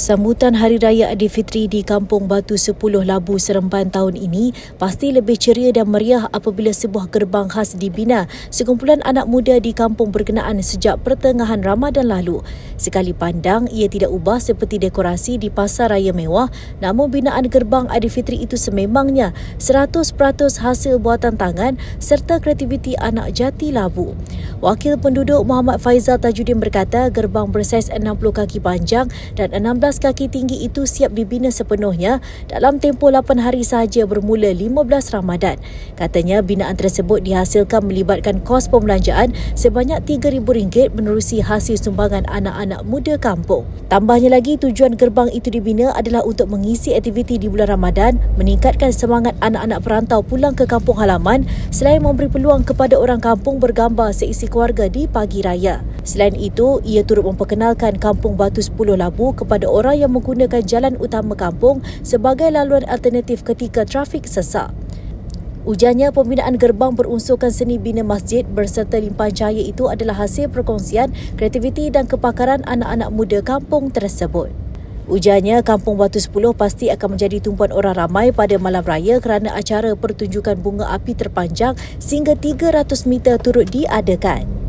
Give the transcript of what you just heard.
Sambutan Hari Raya Aidilfitri di Kampung Batu 10 Labu Seremban tahun ini pasti lebih ceria dan meriah apabila sebuah gerbang khas dibina sekumpulan anak muda di kampung berkenaan sejak pertengahan Ramadan lalu. Sekali pandang, ia tidak ubah seperti dekorasi di pasar raya mewah namun binaan gerbang Aidilfitri itu sememangnya 100% hasil buatan tangan serta kreativiti anak jati Labu. Wakil penduduk Muhammad Faizal Tajuddin berkata gerbang bersaiz 60 kaki panjang dan 16 kaki tinggi itu siap dibina sepenuhnya dalam tempoh 8 hari sahaja bermula 15 Ramadan. Katanya binaan tersebut dihasilkan melibatkan kos pembelanjaan sebanyak RM3,000 menerusi hasil sumbangan anak-anak muda kampung. Tambahnya lagi tujuan gerbang itu dibina adalah untuk mengisi aktiviti di bulan Ramadan, meningkatkan semangat anak-anak perantau pulang ke kampung halaman selain memberi peluang kepada orang kampung bergambar seisi keluarga di pagi raya. Selain itu, ia turut memperkenalkan Kampung Batu 10 Labu kepada orang yang menggunakan jalan utama kampung sebagai laluan alternatif ketika trafik sesak. Ujarnya pembinaan gerbang berunsurkan seni bina masjid berserta limpahan cahaya itu adalah hasil perkongsian kreativiti dan kepakaran anak-anak muda kampung tersebut. Ujarnya Kampung Batu 10 pasti akan menjadi tumpuan orang ramai pada malam raya kerana acara pertunjukan bunga api terpanjang sehingga 300 meter turut diadakan.